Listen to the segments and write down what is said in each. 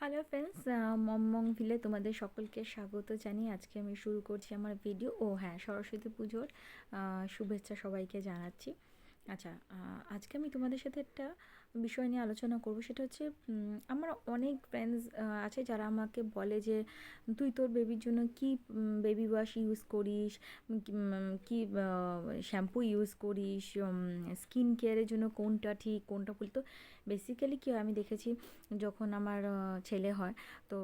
Hello friends মমমং Ville তোমাদের সকলকে স্বাগত জানিয়ে আজকে আমি শুরু করছি আমার ভিডিও ও হ্যাঁ সরস্বতী পুজোর শুভেচ্ছা সবাইকে জানাচ্ছি। আচ্ছা আজকে আমি তোমাদের সাথে একটা বিষয় নিয়ে আলোচনা করব সেটা হচ্ছে আমার অনেক ফ্রেন্ডস আছে যারা আমাকে বলে যে তুই তোর বেবির জন্য কি বেবি ওয়াশ ইউজ করিস? কি, শ্যাম্পু ইউজ করিস? স্কিন কেয়ারের জন্য কোনটা ঠিক কোনটা ভুল? তো বেসিক্যালি কী হয় আমি দেখেছি যখন আমার ছেলে হয় তো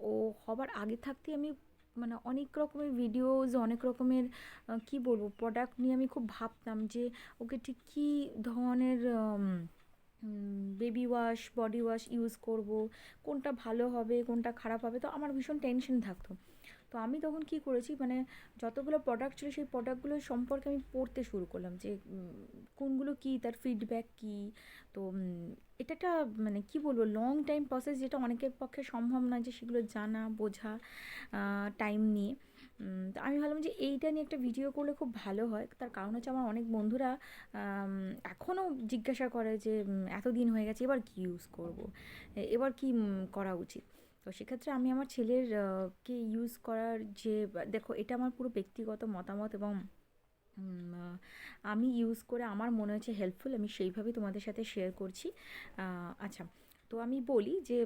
ও হবার আগে থাকতে আমি মানে অনেক রকমের ভিডিওজ অনেক রকমের কি বলব প্রোডাক্ট নিয়ে আমি খুব ভাবতাম যে ওকে ঠিক কী ধরনের baby wash body wash use করব, কোনটা ভালো হবে, কোনটা খারাপ হবে, তো আমার ভীষণ টেনশন থাকতো। তো আমি তখন কি করেছি মানে যতগুলো প্রোডাক্ট ছিল, সেই প্রোডাক্টগুলো সম্পর্কে আমি পড়তে শুরু করলাম যে কোনগুলো কী, তার ফিডব্যাক কী, তো এটা একটা মানে কি বলব লং টাইম প্রসেস যেটা অনেকের পক্ষে সম্ভব নয় যে সেগুলো জানা, বোঝা টাইম নিয়ে। তো আমি ভাবলাম যে এইটা নিয়ে একটা ভিডিও করলে খুব ভালো হয়। তার কারণ হচ্ছে আমার অনেক বন্ধুরা এখনও জিজ্ঞাসা করে যে উম, এতদিন হয়ে গেছে এবার কি ইউজ করব? এবার কি করা উচিত? তো সেক্ষেত্রে আমি আমার ছেলের কে ইউজ করার যে দেখো এটা আমার পুরো ব্যক্তিগত মতামত এবং আমি ইউজ করে আমার মনে হচ্ছে হেল্পফুল আমি সেইভাবেই তোমাদের সাথে শেয়ার করছি। আচ্ছা তো আমি বলি যে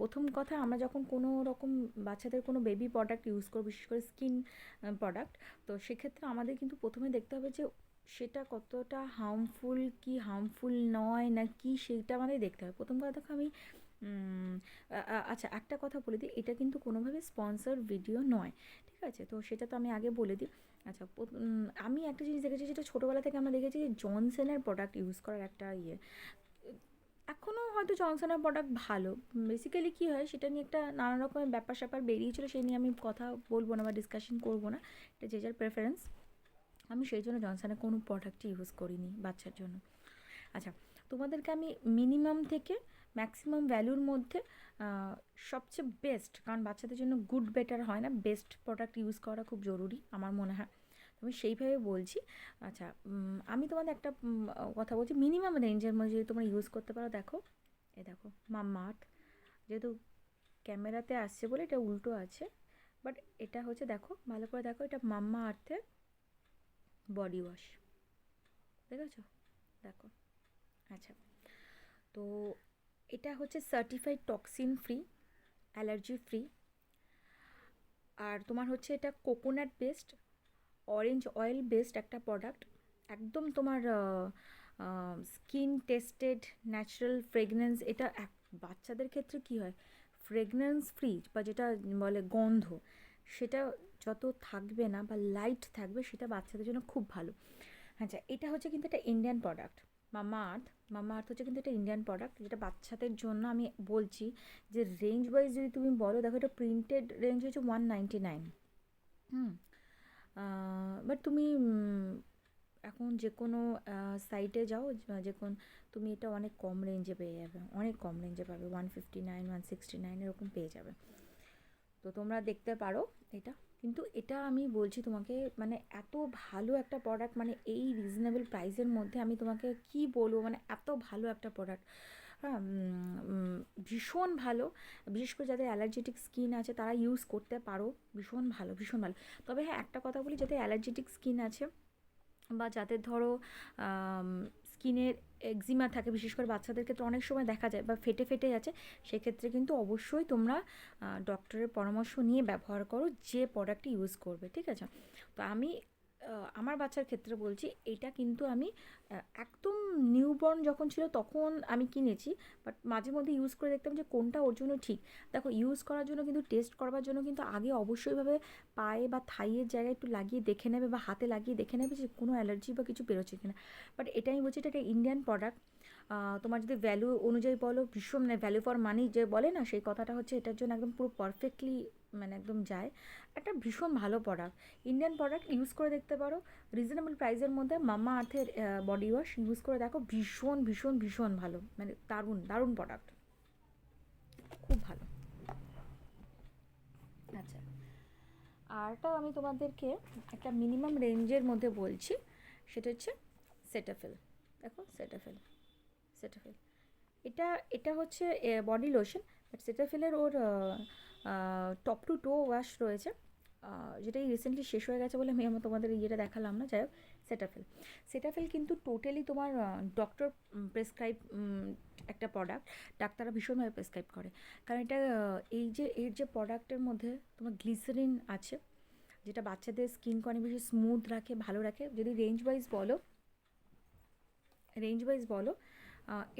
প্রথম কথা আমরা যখন কোনো রকম বাচ্চাদের কোনো বেবি প্রোডাক্ট ইউজ করব, বিশেষ করে স্কিন প্রোডাক্ট তো সেক্ষেত্রে আমাদের কিন্তু প্রথমে দেখতে হবে যে, সেটা কতটা হার্মফুল কি হার্মফুল নয় না কি সেইটা আমাদের দেখতে হবে। প্রথম কথা দেখো আমি আচ্ছা একটা কথা বলে দিই, এটা কিন্তু কোনোভাবে স্পন্সর ভিডিও নয়, ঠিক আছে? তো সেটা তো আমি আগে বলে দিই। আচ্ছা আমি একটা জিনিস দেখেছি, যেটা ছোটোবেলা থেকে আমরা দেখেছি যে জনসনের প্রোডাক্ট ইউজ করার একটা ইয়ে এখনও হয়তো জনসনের প্রোডাক্ট ভালো। বেসিক্যালি কী হয়, সেটা নিয়ে একটা নানা রকমের ব্যাপার স্যাপার বেরিয়েছিল, সেই নিয়ে আমি কথা বলব না বা ডিসকাশন করব না। এটা যে যার প্রেফারেন্স আমি সেই জন্য জনসনের কোনো প্রোডাক্টই ইউজ করিনি বাচ্চার জন্য। আচ্ছা তোমাদেরকে আমি মিনিমাম থেকে ম্যাক্সিমাম ভ্যালুর মধ্যে সবচেয়ে বেস্ট কারণ বাচ্চাদের জন্য গুড বেটার হয় না বেস্ট প্রোডাক্ট ইউজ করা খুব জরুরি, আমার মনে হয়। আমি সেইভাবে বলছি। আচ্ছা আমি তোমাদের একটা কথা বলছি। মিনিমাম রেঞ্জের মধ্যে যদি তোমরা ইউজ করতে পারো, দেখো। এ দেখো আর্থ যেহেতু ক্যামেরাতে আসছে বলে এটা উল্টো আছে বাট এটা হচ্ছে, দেখো, ভালো করে দেখো, এটা মাম্মা আর্থের বডি ওয়াশ দেখেছ? দেখো। আচ্ছা তো এটা হচ্ছে certified toxin free allergy free আর তোমার হচ্ছে এটা coconut based orange oil based একটা প্রোডাক্ট একদম তোমার স্কিন টেস্টেড ন্যাচারাল ফ্রেগনেন্স এটা এক, বাচ্চাদের ক্ষেত্রে কি হয়? ফ্রেগনেন্স ফ্রি বা যেটা বলে গন্ধ, সেটা যত থাকবে না বা লাইট থাকবে, সেটা বাচ্চাদের জন্য খুব ভালো। আচ্ছা এটা হচ্ছে কিন্তু একটা ইন্ডিয়ান প্রোডাক্ট মামা আর্থ মামা আর্থ হচ্ছে কিন্তু একটা ইন্ডিয়ান প্রোডাক্ট যেটা বাচ্চাদের জন্য আমি বলছি যে রেঞ্জ ওয়াইজ যদি তুমি বলো, দেখো এটা প্রিন্টেড রেঞ্জ হচ্ছে one ninety nine hmm? But তুমি এখন যে কোনো সাইটে যাও যা- কোন তুমি এটা অনেক কম রেঞ্জে পেয়ে যাবে, অনেক কম রেঞ্জে পাবে one fifty nine one sixty nine এরকম পেয়ে যাবে। তো তোমরা দেখতে পারো এটা। কিন্তু এটা আমি বলছি তোমাকে মানে এত ভালো একটা প্রোডাক্ট মানে এই রিজনেবল প্রাইসের মধ্যে আমি তোমাকে কি বলব মানে এত ভালো একটা প্রোডাক্ট ভীষণ ভালো। বিশেষ করে যাদের অ্যালার্জেটিক স্কিন আছে, তারা ইউজ করতে পারো। ভীষণ ভালো ভীষণ ভালো। তবে হ্যাঁ একটা কথা বলি, যাদের অ্যালার্জেটিক স্কিন আছে বা যাদের ধরো স্কিনের এক্সিমা থাকে, বিশেষ করে বাচ্চাদের ক্ষেত্রে অনেক সময় দেখা যায় বা ফেটে ফেটে যাচ্ছে সেক্ষেত্রে কিন্তু অবশ্যই তোমরা ডক্টরের পরামর্শ নিয়ে ব্যবহার করো যে প্রোডাক্টটি ইউজ করবে, ঠিক আছে? তো আমি আমার বাচ্চার ক্ষেত্রে বলছি এটা কিন্তু আমি একদম নিউবর্ন যখন ছিল তখন আমি কিনেছি বাট মাঝে মধ্যে ইউজ করে দেখতাম যে কোনটা ওর জন্য ঠিক। দেখো ইউজ করার জন্য কিন্তু টেস্ট করবার জন্য কিন্তু আগে অবশ্যইভাবে পায়ে বা থাইয়ের জায়গায় একটু লাগিয়ে দেখে নেবে বা হাতে লাগিয়ে দেখে নেবে যে কোনো অ্যালার্জি বা কিছু বেরোচ্ছে কিনা। বাট এটা আমি বলছি, এটা একটা ইন্ডিয়ান প্রোডাক্ট তোমার যদি ভ্যালু অনুযায়ী বলো, ভীষণ ভ্যালু ফর মানি যে বলে না, সেই কথাটা হচ্ছে এটার জন্য একদম পুরো পারফেক্টলি মানে একদম যায়। একটা ভীষণ ভালো প্রোডাক্ট ইন্ডিয়ান প্রোডাক্ট ইউজ করে দেখতে পারো। রিজনেবল প্রাইসের মধ্যে মামা আর্থের বডি ওয়াশ ইউজ করে দেখো। ভীষণ ভীষণ ভীষণ ভালো। মানে দারুণ দারুণ প্রোডাক্ট খুব ভালো। আচ্ছা। আরটা আমি তোমাদেরকে একটা মিনিমাম রেঞ্জের মধ্যে বলছি। সেটা হচ্ছে সেটাফেল দেখো সেটাফেল সেটাফেল এটা এটা হচ্ছে বডি লোশন বাট সেটাফেলের ওর টপ টু টো ওয়াশ রয়েছে। যেটাই রিসেন্টলি শেষ হয়ে গেছে বলে আমি আমার তোমাদের ইয়েটা দেখালাম না। যাই হোক সেটাফেল সেটাফেল কিন্তু টোটালি তোমার ডক্টর প্রেসক্রাইব একটা প্রোডাক্ট ডাক্তাররা ভীষণভাবে প্রেসক্রাইব করে। কারণ এটা এই যে, এর যে প্রোডাক্টের মধ্যে তোমার গ্লিসারিন আছে, যেটা বাচ্চাদের স্কিনকে অনেক বেশি স্মুথ রাখে, ভালো রাখে। যদি রেঞ্জ ওয়াইজ বলো রেঞ্জ ওয়াইজ বলো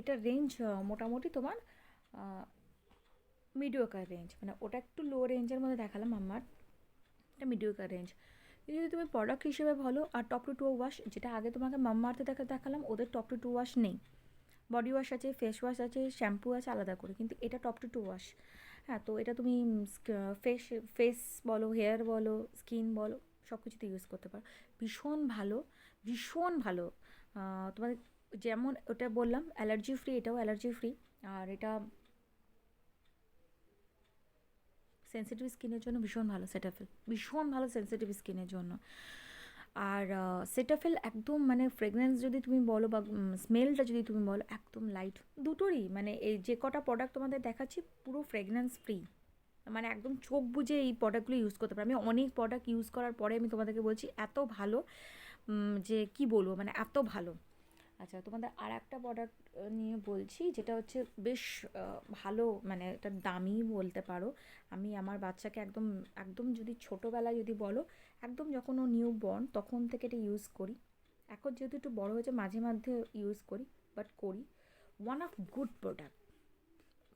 এটা রেঞ্জ মোটামুটি তোমার মিডিওকার রেঞ্জ মানে ওটা একটু লো রেঞ্জের মধ্যে দেখালাম আমার। এটা মিডিওকার রেঞ্জ যদি তুমি প্রোডাক্ট হিসেবে বলো আর টপ টু টু ওয়াশ যেটা আগে তোমাকে মাম্মার্থে দেখা দেখালাম, ওদের টপ টু টু ওয়াশ নেই। বডি ওয়াশ আছে ফেস ওয়াশ আছে শ্যাম্পু আছে, আলাদা করে। কিন্তু এটা টপ টু টু ওয়াশ হ্যাঁ তো এটা তুমি ফেস ফেস বলো হেয়ার বলো স্কিন বলো সব কিছুতে ইউজ করতে পারো। ভীষণ ভালো ভীষণ ভালো। তোমাদের যেমন ওটা বললাম অ্যালার্জি ফ্রি এটাও অ্যালার্জি ফ্রি আর এটা সেন্সিটিভ স্কিনের জন্য ভীষণ ভালো সেটাফিল ভীষণ ভালো সেন্সিটিভ স্কিনের জন্য। আর সেটাফিল একদম মানে ফ্রেগরেন্স যদি তুমি বলো বা স্মেলটা যদি তুমি বলো, একদম লাইট দুটোরই মানে এই যে কটা প্রোডাক্ট তোমাদের দেখাচ্ছি, পুরো ফ্রেগরেন্স ফ্রি মানে একদম চোখ বুঝে এই প্রোডাক্টগুলো ইউজ করতে পারো। আমি অনেক প্রোডাক্ট ইউজ করার পরে আমি তোমাদেরকে বলছি, এত ভালো যে কি বলব মানে এত ভালো। আচ্ছা তোমাদের আর একটা প্রোডাক্ট নিয়ে বলছি, যেটা হচ্ছে বেশ ভালো মানে এটা দামি বলতে পারো। আমি আমার বাচ্চাকে একদম একদম যদি ছোটোবেলায় যদি বলো, একদম যখন ও নিউ বর্ন তখন থেকে এটা ইউজ করি। এখন যেহেতু একটু বড় হয়েছে, মাঝে মাঝে ইউজ করি বাট করি। One of good product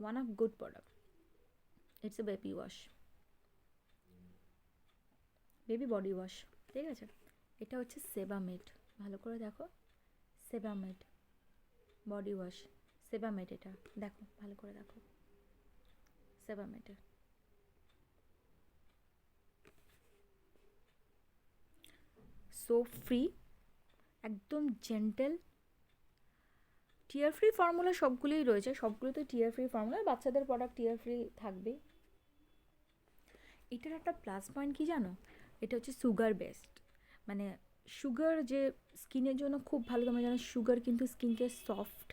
one of good product it's a baby wash baby body wash ঠিক আছে? এটা হচ্ছে সেবামেড ভালো করে দেখো। সেবামেড বডি ওয়াশ সেবামেড এটা। দেখো, ভালো করে দেখো। সেবামেডের সো ফ্রি একদম জেন্টেল টিয়ার ফ্রি ফর্মুলা সবগুলোই রয়েছে। সবগুলোতে টিয়ার ফ্রি ফর্মুলা বাচ্চাদের প্রোডাক্ট টিয়ার ফ্রি থাকবেই এটার একটা প্লাস পয়েন্ট কি জানো? এটা হচ্ছে সুগার বেসড মানে সুগার যে স্কিনের জন্য খুব ভালো, তোমরা জানো সুগার কিন্তু স্কিনকে সফট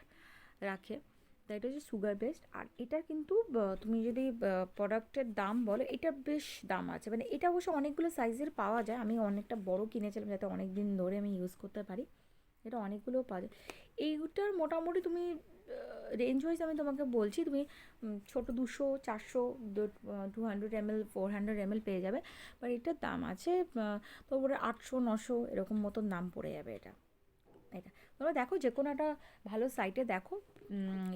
রাখে। তাই এটা হচ্ছে সুগার বেস্ট আর এটা কিন্তু তুমি যদি প্রোডাক্টের দাম বলো, এটা বেশ দাম আছে। মানে এটা অবশ্য অনেকগুলো সাইজের পাওয়া যায়। আমি অনেকটা বড় কিনেছিলাম, যাতে অনেক দিন ধরে আমি ইউজ করতে পারি। এটা অনেকগুলো পাওয়া যায়। এইটার মোটামুটি তুমি রেঞ্জ ওয়াইজ আমি তোমাকে বলছি তুমি ছোট দুশো চারশো two hundred M L four hundred M L পেয়ে যাবে। বাট এটার দাম আছে আহ, তো ওপরে আটশো নশো এরকম মতন দাম পড়ে যাবে এটা। এটা। তোমরা দেখো যে কোনো একটা ভালো সাইটে দেখো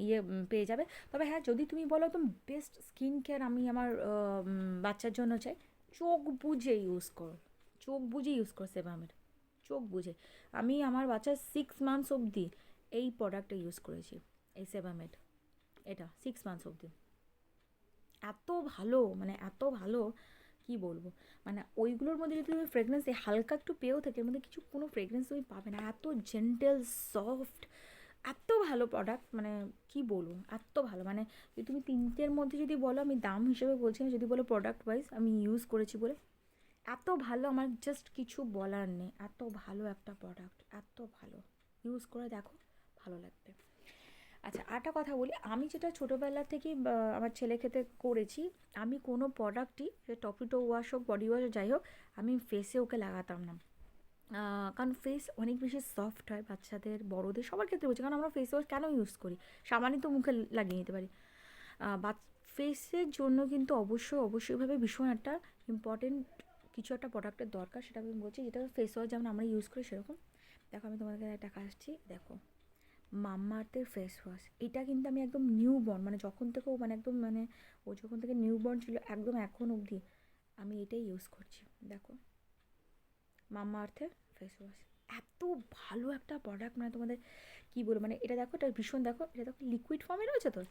ইয়ে পেয়ে যাবে। তবে হ্যাঁ যদি তুমি বলো একদম বেস্ট স্কিন কেয়ার আমি আমার বাচ্চার জন্য চাই চোখ বুঝে ইউজ করো। চোখ বুঝে ইউজ করো সেবামের চোখ বুঝে। আমি আমার বাচ্চার সিক্স মান্থস অবধি এই প্রোডাক্টটা ইউজ করেছি। এই সেবামেড এটা সিক্স মান্থস অবধি। এত ভালো মানে এত ভালো, কি বলব? মানে ওইগুলোর মধ্যে যদি তুমি ফ্রেগরেন্স হালকা একটু পেয়েও থাকে, এর মধ্যে কিছু কোনো ফ্রেগরেন্স তুমি পাবে না। এত জেন্টেল সফট এত ভালো প্রোডাক্ট মানে কি বলব? এত ভালো মানে যদি তুমি তিনটের মধ্যে যদি বলো, আমি দাম হিসেবে বলছি না, যদি বলো প্রোডাক্ট ওয়াইজ আমি ইউজ করেছি বলে, এত ভালো আমার জাস্ট কিছু বলার নেই। এত ভালো একটা প্রোডাক্ট এত ভালো। ইউজ করে দেখো, ভালো লাগবে। আচ্ছা আরেকটা কথা বলি। আমি যেটা ছোটোবেলা থেকে আমার ছেলে খেতে করেছি, আমি কোনো প্রোডাক্টই টপিটো ওয়াশ হোক বডি ওয়াশ যাই হোক, আমি ফেসে ওকে লাগাতাম না। কারণ ফেস অনেক বেশি সফট হয় বাচ্চাদের, বড়োদের, সবার ক্ষেত্রে বলছি। কারণ আমরা ফেস ওয়াশ কেন ইউজ করি? সামান্য তো মুখে লাগিয়ে নিতে পারি। বাট ফেসের জন্য কিন্তু অবশ্যই অবশ্যইভাবে ভীষণ একটা ইম্পর্টেন্ট কিছু একটা প্রোডাক্টের দরকার, সেটা আমি বলছি। যেটা ফেস ওয়াশ যেমন আমরা ইউজ করি সেরকম। দেখো, আমি তোমাদের কাজছি দেখো। মাম্মার্থের ফেস ওয়াশ এটা কিন্তু আমি একদম নিউ বর্ন মানে যখন থেকে ও মানে একদম মানে ও যখন থেকে নিউ বর্ন ছিল, একদম এখন অবধি আমি এটাই ইউজ করছি। দেখো মাম্মা আর্থের ফেস ওয়াশ এত ভালো একটা প্রোডাক্ট মানে তোমাদের কী বলব মানে এটা দেখো, এটা ভীষণ দেখো, এটা দেখো লিকুইড ফর্মে রয়েছে তো?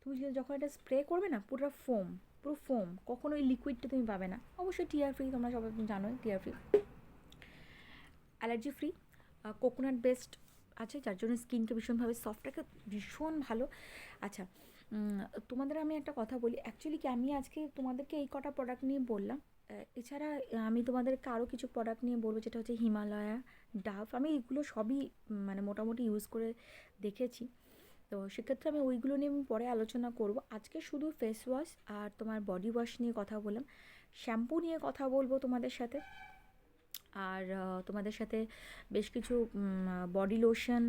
তুমি যখন এটা স্প্রে করবে না, পুরো ফোম পুরো ফোম কখনো ওই লিকুইডটা তুমি পাবে না। অবশ্যই টিয়ার ফ্রি তোমরা সবাই জানোই tear free allergy free coconut based আছে, যার জন্য স্কিনকে ভীষণভাবে সফট রাখে ভীষণ ভালো। আচ্ছা তোমাদের আমি একটা কথা বলি। অ্যাকচুয়ালি কি আমি আজকে তোমাদেরকে এই কটা প্রোডাক্ট নিয়ে বললাম। এছাড়া আমি তোমাদেরকে আরও কিছু প্রোডাক্ট নিয়ে বলব, যেটা হচ্ছে হিমালয়া ডাভ আমি এগুলো সবই মানে মোটামুটি ইউজ করে দেখেছি। তো সেক্ষেত্রে আমি ওইগুলো নিয়ে আমি পরে আলোচনা করব। আজকে শুধু ফেস ওয়াশ আর তোমার বডি ওয়াশ নিয়ে কথা বললাম। শ্যাম্পু নিয়ে কথা বলব তোমাদের সাথে। আর তোমাদের সাথে বেশ কিছু বডি লোশন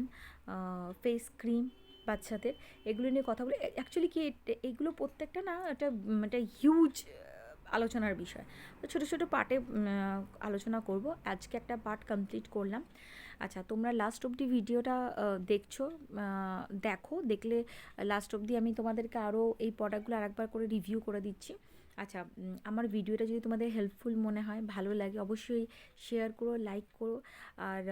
ফেস ক্রিম বাচ্চাদের, এগুলো নিয়ে কথা বলে। অ্যাকচুয়ালি কি এগুলো প্রত্যেকটা না একটা একটা হিউজ আলোচনার বিষয়। তো ছোটো ছোটো পার্টে আলোচনা করব। আজকে একটা পার্ট কমপ্লিট করলাম। আচ্ছা তোমরা লাস্ট অবধি ভিডিওটা দেখছ দেখো, দেখলে লাস্ট অবধি আমি তোমাদেরকে আরও এই প্রোডাক্টগুলো আরেকবার করে রিভিউ করে দিচ্ছি। আচ্ছা আমার ভিডিওটা যদি তোমাদের হেল্পফুল মনে হয়, ভালো লাগে, অবশ্যই শেয়ার করো লাইক করো, আর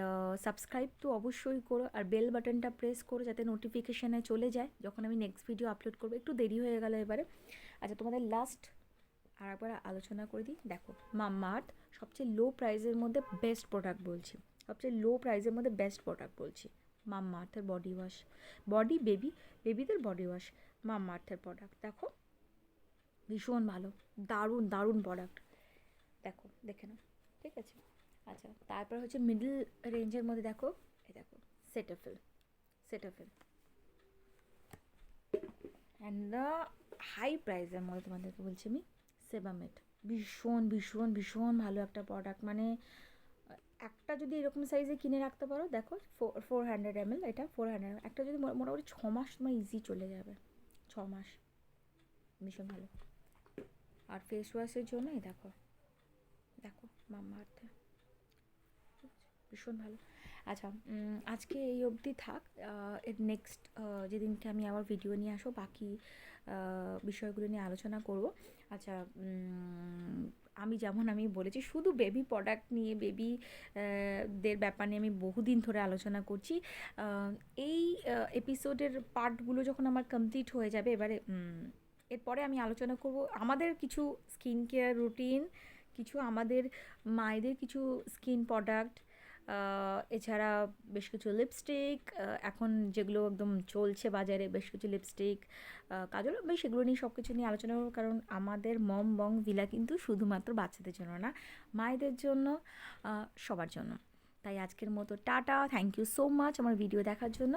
সাবস্ক্রাইব তো অবশ্যই করো, আর বেল বাটনটা প্রেস করো যাতে নোটিফিকেশানে চলে যায়। যখন আমি নেক্সট ভিডিও আপলোড করব, একটু দেরি হয়ে গেল এবারে। আচ্ছা তোমাদের লাস্ট আর একবার আলোচনা করে দিই। দেখো, মামার্থ সবচেয়ে লো প্রাইসের মধ্যে বেস্ট প্রোডাক্ট বলছি। সবচেয়ে লো প্রাইসের মধ্যে বেস্ট প্রোডাক্ট বলছি। মামার্থের বডি ওয়াশ বডি বেবি বেবিদের বডি ওয়াশ মামার্থের প্রোডাক্ট দেখো, ভীষণ ভালো। দারুণ দারুণ প্রোডাক্ট দেখো, দেখে নাও। ঠিক আছে? আচ্ছা তারপর হচ্ছে মিডল রেঞ্জের মধ্যে দেখো। এই দেখো Cetaphil Cetaphil and the high প্রাইসের মধ্যে তোমাদেরকে বলছি আমি সেবামেট ভীষণ ভীষণ ভীষণ ভালো একটা প্রোডাক্ট মানে একটা যদি এরকম সাইজে কিনে রাখতে পারো, দেখো ফোর হান্ড্রেড এম এটা ফোর হান্ড্রেড একটা যদি মোটামুটি ছ মাস তোমার ইজি চলে যাবে, ছ মাস, ভীষণ ভালো। আর ফেস ওয়াশের জন্য এই দেখো দেখো মাম্মা আর্থে ভীষণ ভালো। আচ্ছা আজকে এই অবধি থাক এর নেক্সট যেদিনকে আমি আবার ভিডিও নিয়ে আসব, বাকি বিষয়গুলো নিয়ে আলোচনা করব। আচ্ছা আমি যেমন আমি বলেছি, শুধু বেবি প্রোডাক্ট নিয়ে বেবি দের ব্যাপার নিয়ে আমি বহুদিন ধরে আলোচনা করছি। এই এপিসোডের পার্টগুলো যখন আমার কমপ্লিট হয়ে যাবে, এবারে এরপরে আমি আলোচনা করব আমাদের কিছু স্কিন কেয়ার রুটিন কিছু আমাদের মায়েদের কিছু স্কিন প্রোডাক্ট এছাড়া বেশ কিছু লিপস্টিক এখন যেগুলো একদম চলছে বাজারে বেশ কিছু লিপস্টিক কাজল বেশ সেগুলো নিয়ে সব কিছু নিয়ে আলোচনা করব, কারণ আমাদের মম বং ভিলা কিন্তু শুধুমাত্র বাচ্চাদের জন্য না, মায়েদের জন্য সবার জন্য। তাই আজকের মতো tata thank you so much আমার ভিডিও দেখার জন্য।